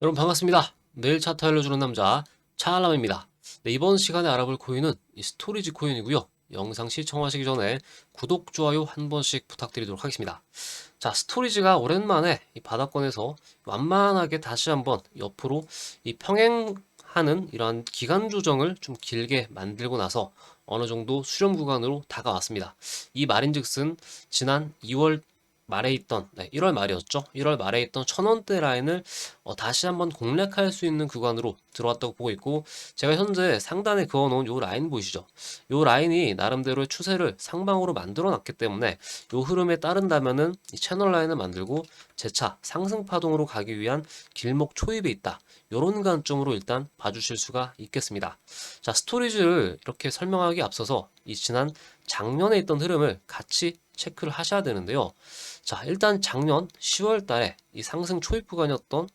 여러분 반갑습니다. 매일 차트 알려주는 남자 차알람입니다. 네, 이번 시간에 알아볼 코인은 이 스토리지 코인이고요. 영상 시청하시기 전에 구독, 좋아요 한 번씩 부탁드리도록 하겠습니다. 자, 스토리지가 오랜만에 이 바닥권에서 완만하게 다시 한번 옆으로 이 평행하는 이러한 기간 조정을 좀 길게 만들고 나서 어느 정도 수렴 구간으로 다가왔습니다. 이 말인즉슨 지난 2월 말에 있던 네, 1월 말이었죠. 1월 말에 있던 천원대 라인을 어, 다시 한번 공략할 수 있는 구간으로 들어왔다고 보고 있고 제가 현재 상단에 그어놓은 요 라인 보이시죠? 요 라인이 나름대로의 추세를 상방으로 만들어 놨기 때문에 요 흐름에 따른다면은 이 채널 라인을 만들고 재차 상승 파동으로 가기 위한 길목 초입에 있다. 요런 관점으로 일단 봐주실 수가 있겠습니다. 자, 스토리지를 이렇게 설명하기 앞서서 이 지난 작년에 있던 흐름을 같이 체크를 하셔야 되는데요. 자, 일단 작년 10월 달에 이 상승 초입 구간이었던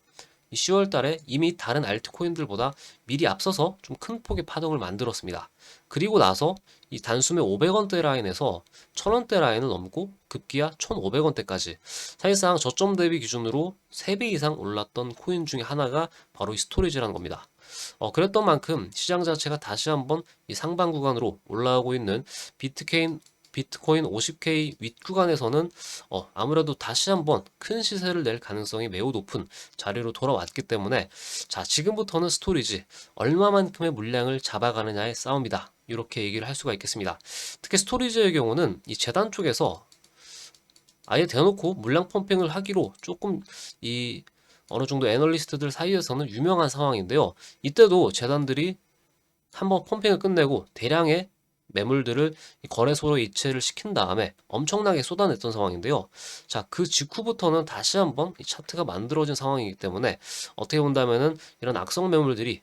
이 10월 달에 이미 다른 알트코인들보다 미리 앞서서 좀 큰 폭의 파동을 만들었습니다. 그리고 나서 이 단숨에 500원대 라인에서 1000원대 라인을 넘고 급기야 1500원대까지 사실상 저점 대비 기준으로 3배 이상 올랐던 코인 중에 하나가 바로 이 스토리지라는 겁니다. 어, 그랬던 만큼 시장 자체가 다시 한번 이 상방 구간으로 올라오고 있는 비트케인 비트코인 50K 윗 구간에서는 어, 아무래도 다시 한번 큰 시세를 낼 가능성이 매우 높은 자리로 돌아왔기 때문에 자 지금부터는 스토리지 얼마만큼의 물량을 잡아가느냐의 싸움이다 이렇게 얘기를 할 수가 있겠습니다. 특히 스토리지의 경우는 이 재단 쪽에서 아예 대놓고 물량 펌핑을 하기로 조금 이 어느 정도 애널리스트들 사이에서는 유명한 상황인데요. 이때도 재단들이 한번 펌핑을 끝내고 대량의 매물들을 거래소로 이체를 시킨 다음에 엄청나게 쏟아냈던 상황인데요. 자, 그 직후부터는 다시 한번 이 차트가 만들어진 상황이기 때문에 어떻게 본다면은 이런 악성 매물들이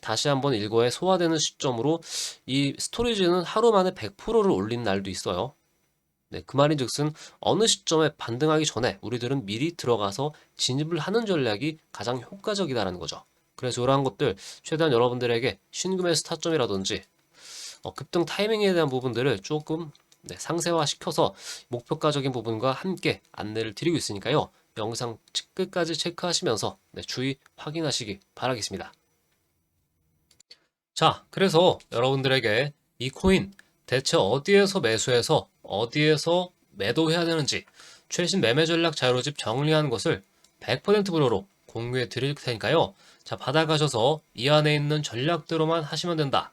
다시 한번 일거에 소화되는 시점으로 이 스토리지는 하루 만에 100%를 올린 날도 있어요. 네, 그 말인즉슨 어느 시점에 반등하기 전에 우리들은 미리 들어가서 진입을 하는 전략이 가장 효과적이다라는 거죠. 그래서 이러한 것들 최대한 여러분들에게 신금의 스타점이라든지 어, 급등 타이밍에 대한 부분들을 조금 네, 상세화 시켜서 목표가적인 부분과 함께 안내를 드리고 있으니까요. 영상 끝까지 체크하시면서 네, 주의 확인하시기 바라겠습니다. 자, 그래서 여러분들에게 이 코인 대체 어디에서 매수해서 어디에서 매도해야 되는지 최신 매매 전략 자료집 정리한 것을 100% 무료로 공유해 드릴 테니까요. 자, 받아가셔서 이 안에 있는 전략대로만 하시면 된다.